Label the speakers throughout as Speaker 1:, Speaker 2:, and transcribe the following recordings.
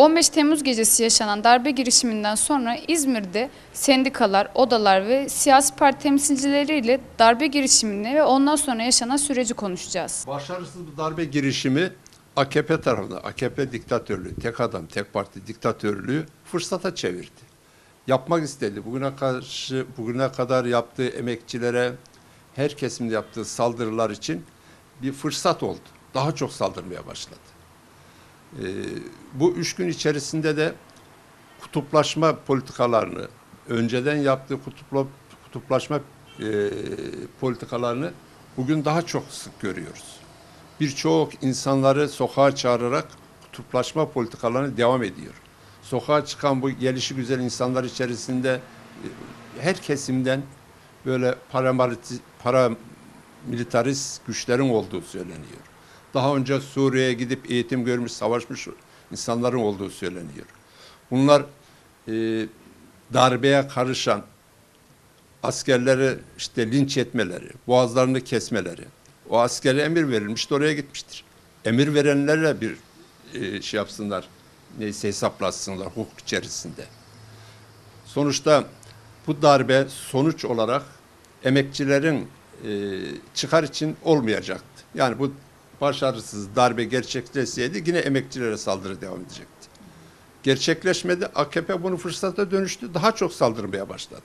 Speaker 1: 15 Temmuz gecesi yaşanan darbe girişiminden sonra İzmir'de sendikalar, odalar ve siyasi parti temsilcileriyle darbe girişimini ve ondan sonra yaşanan süreci konuşacağız.
Speaker 2: Başarısız bir darbe girişimi AKP tarafından, AKP diktatörlüğü, tek adam, tek parti diktatörlüğü fırsata çevirdi. Yapmak istedi. Bugüne karşı, bugüne kadar yaptığı emekçilere, her kesimde yaptığı saldırılar için bir fırsat oldu. Daha çok saldırmaya başladı. Ee, bu üç gün içerisinde de kutuplaşma politikalarını, önceden yaptığı kutupla, kutuplaşma e, politikalarını bugün daha çok sık görüyoruz. Birçok insanları sokağa çağırarak kutuplaşma politikalarını devam ediyor. Sokağa çıkan bu gelişi güzel insanlar içerisinde e, her kesimden böyle paramilitarist güçlerin olduğu söyleniyor. Daha önce Suriye'ye gidip eğitim görmüş, savaşmış insanların olduğu söyleniyor. Bunlar e, darbeye karışan askerleri işte linç etmeleri, boğazlarını kesmeleri. O askere emir verilmişti oraya gitmiştir. Emir verenlerle bir e, şey yapsınlar, neyse hesaplasınlar hukuk içerisinde. Sonuçta bu darbe sonuç olarak emekçilerin e, çıkar için olmayacaktı. Yani bu başarısız darbe gerçekleşseydi yine emekçilere saldırı devam edecekti. Gerçekleşmedi. AKP bunu fırsata dönüştü. Daha çok saldırmaya başladı.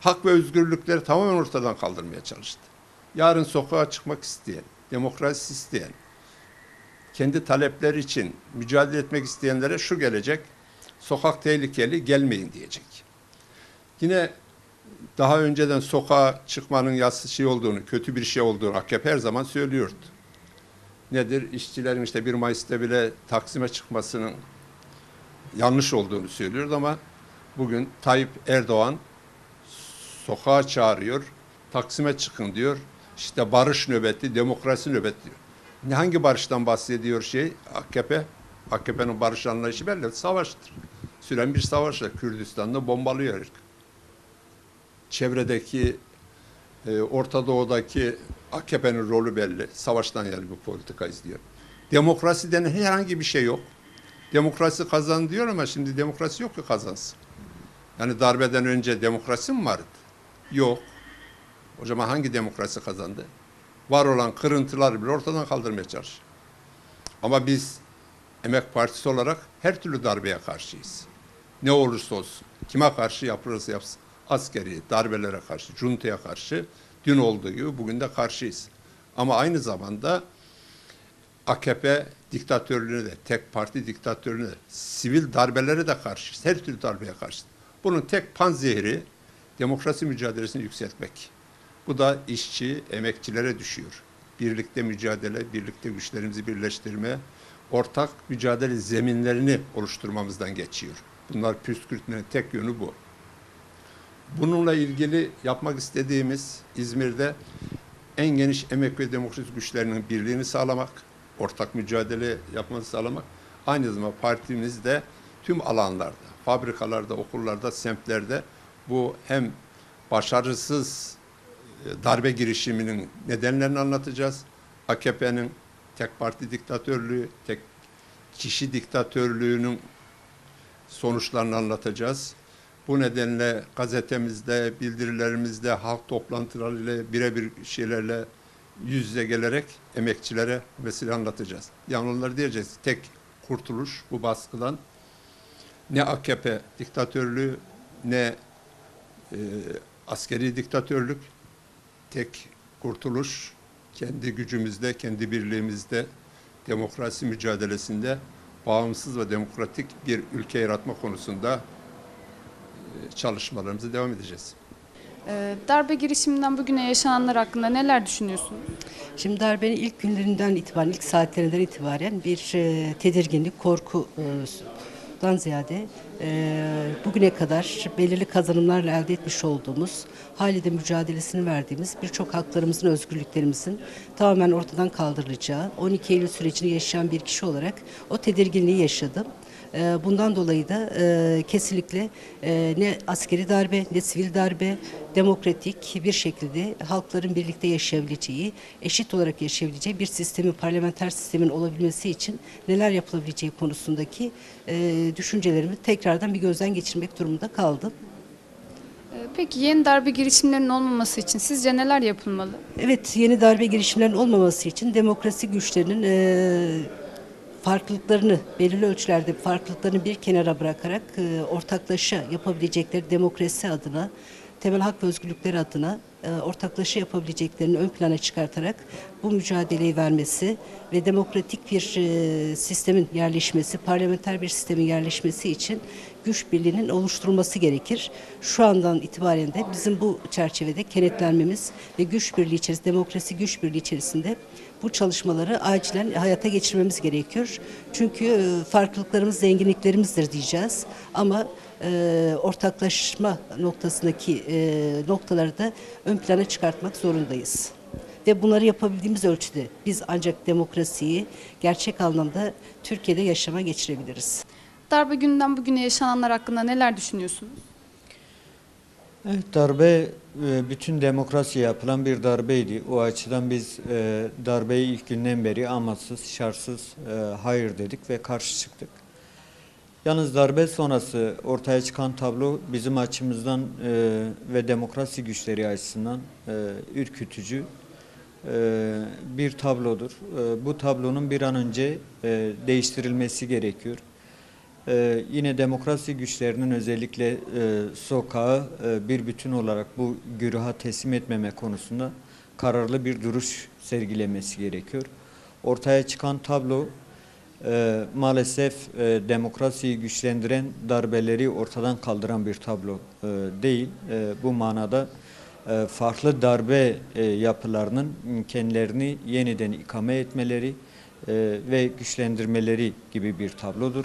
Speaker 2: Hak ve özgürlükleri tamamen ortadan kaldırmaya çalıştı. Yarın sokağa çıkmak isteyen, demokrasi isteyen, kendi talepleri için mücadele etmek isteyenlere şu gelecek. Sokak tehlikeli, gelmeyin diyecek. Yine daha önceden sokağa çıkmanın yassı şey olduğunu, kötü bir şey olduğunu AKP her zaman söylüyordu. Nedir? İşçilerin işte 1 Mayıs'ta bile Taksim'e çıkmasının yanlış olduğunu söylüyordu ama bugün Tayyip Erdoğan sokağa çağırıyor, Taksim'e çıkın diyor. İşte barış nöbeti, demokrasi nöbeti diyor. Ne hangi barıştan bahsediyor şey AKP? AKP'nin barış anlayışı belli, savaştır. Süren bir savaşla Kürdistan'da bombalıyor. Çevredeki e, Orta Doğu'daki AKP'nin rolü belli. Savaştan yani bu politika izliyor. Demokrasi denen herhangi bir şey yok. Demokrasi kazandı diyor ama şimdi demokrasi yok ki kazansın. Yani darbeden önce demokrasi mi vardı? Yok. O zaman hangi demokrasi kazandı? Var olan kırıntıları bile ortadan kaldırmaya çalışıyor. Ama biz Emek Partisi olarak her türlü darbeye karşıyız. Ne olursa olsun. Kime karşı yapılırsa yapsın. Askeri, darbelere karşı, cuntaya karşı dün olduğu gibi bugün de karşıyız. Ama aynı zamanda AKP diktatörlüğüne de, tek parti diktatörlüğüne de, sivil darbelere de karşıyız. Her türlü darbeye karşı. Bunun tek panzehri demokrasi mücadelesini yükseltmek. Bu da işçi, emekçilere düşüyor. Birlikte mücadele, birlikte güçlerimizi birleştirme, ortak mücadele zeminlerini oluşturmamızdan geçiyor. Bunlar püskürtmenin tek yönü bu. Bununla ilgili yapmak istediğimiz İzmir'de en geniş emek ve demokrasi güçlerinin birliğini sağlamak, ortak mücadele yapmasını sağlamak. Aynı zamanda partimizde tüm alanlarda, fabrikalarda, okullarda, semtlerde bu hem başarısız e, darbe girişiminin nedenlerini anlatacağız. AKP'nin tek parti diktatörlüğü, tek kişi diktatörlüğünün sonuçlarını anlatacağız. Bu nedenle gazetemizde, bildirilerimizde, halk toplantılarıyla, birebir şeylerle yüz yüze gelerek emekçilere mesele anlatacağız. Yani onları diyeceğiz, tek kurtuluş bu baskıdan ne AKP diktatörlüğü ne e, askeri diktatörlük, tek kurtuluş kendi gücümüzde, kendi birliğimizde, demokrasi mücadelesinde bağımsız ve demokratik bir ülke yaratma konusunda çalışmalarımıza devam edeceğiz.
Speaker 1: Ee, darbe girişiminden bugüne yaşananlar hakkında neler düşünüyorsunuz?
Speaker 3: Şimdi darbenin ilk günlerinden itibaren, ilk saatlerinden itibaren bir e, tedirginlik, korkudan ziyade e, bugüne kadar belirli kazanımlarla elde etmiş olduğumuz, halide mücadelesini verdiğimiz birçok haklarımızın, özgürlüklerimizin tamamen ortadan kaldırılacağı, 12 Eylül sürecini yaşayan bir kişi olarak o tedirginliği yaşadım. E, bundan dolayı da e, kesinlikle e, ne askeri darbe ne sivil darbe demokratik bir şekilde halkların birlikte yaşayabileceği, eşit olarak yaşayabileceği bir sistemin, parlamenter sistemin olabilmesi için neler yapılabileceği konusundaki e, düşüncelerimi tekrardan bir gözden geçirmek durumunda kaldım.
Speaker 1: Ee, Peki yeni darbe girişimlerinin olmaması için sizce neler yapılmalı?
Speaker 3: Evet, yeni darbe girişimlerinin olmaması için demokrasi güçlerinin eee, farklılıklarını, belirli ölçülerde farklılıklarını bir kenara bırakarak eee, ortaklaşa yapabilecekleri demokrasi adına, temel hak ve özgürlükleri adına eee, ortaklaşa yapabileceklerini ön plana çıkartarak bu mücadeleyi vermesi ve demokratik bir eee, sistemin yerleşmesi, parlamenter bir sistemin yerleşmesi için güç birliğinin oluşturulması gerekir. Şu andan itibaren de bizim bu çerçevede kenetlenmemiz ve güç birliği içerisinde, demokrasi güç birliği içerisinde bu çalışmaları acilen hayata geçirmemiz gerekiyor. Çünkü e, farklılıklarımız zenginliklerimizdir diyeceğiz ama e, ortaklaşma noktasındaki e, noktaları da ön plana çıkartmak zorundayız. Ve bunları yapabildiğimiz ölçüde biz ancak demokrasiyi gerçek anlamda Türkiye'de yaşama geçirebiliriz.
Speaker 1: Darbe günden bugüne yaşananlar hakkında neler düşünüyorsunuz?
Speaker 4: Evet, darbe e, bütün demokrasiye yapılan bir darbeydi. O açıdan biz e, darbeyi ilk günden beri amaçsız, şartsız e, hayır dedik ve karşı çıktık. Yalnız darbe sonrası ortaya çıkan tablo bizim açımızdan ve demokrasi güçleri açısından ürkütücü bir tablodur. E, bu tablonun bir an önce e, değiştirilmesi gerekiyor. Yine demokrasi güçlerinin özellikle e, sokağı e, bir bütün olarak bu güruha teslim etmeme konusunda kararlı bir duruş sergilemesi gerekiyor. Ortaya çıkan tablo e, maalesef e, demokrasiyi güçlendiren darbeleri ortadan kaldıran bir tablo e, değil. E, bu manada e, farklı darbe e, yapılarının kendilerini yeniden ikame etmeleri e, ve güçlendirmeleri gibi bir tablodur.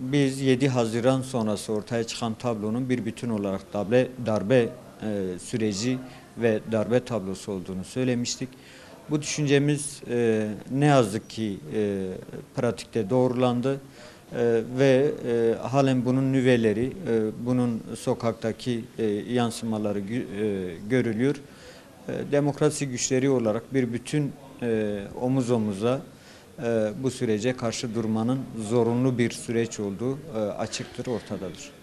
Speaker 4: Biz 7 Haziran sonrası ortaya çıkan tablonun bir bütün olarak darbe, darbe e, süreci ve darbe tablosu olduğunu söylemiştik. Bu düşüncemiz e, ne yazık ki e, pratikte doğrulandı E, ve e, halen bunun nüveleri, e, bunun sokaktaki e, yansımaları görülüyor. E, demokrasi güçleri olarak bir bütün omuz omuza bu sürece karşı durmanın zorunlu bir süreç olduğu e, açıktır, ortadadır.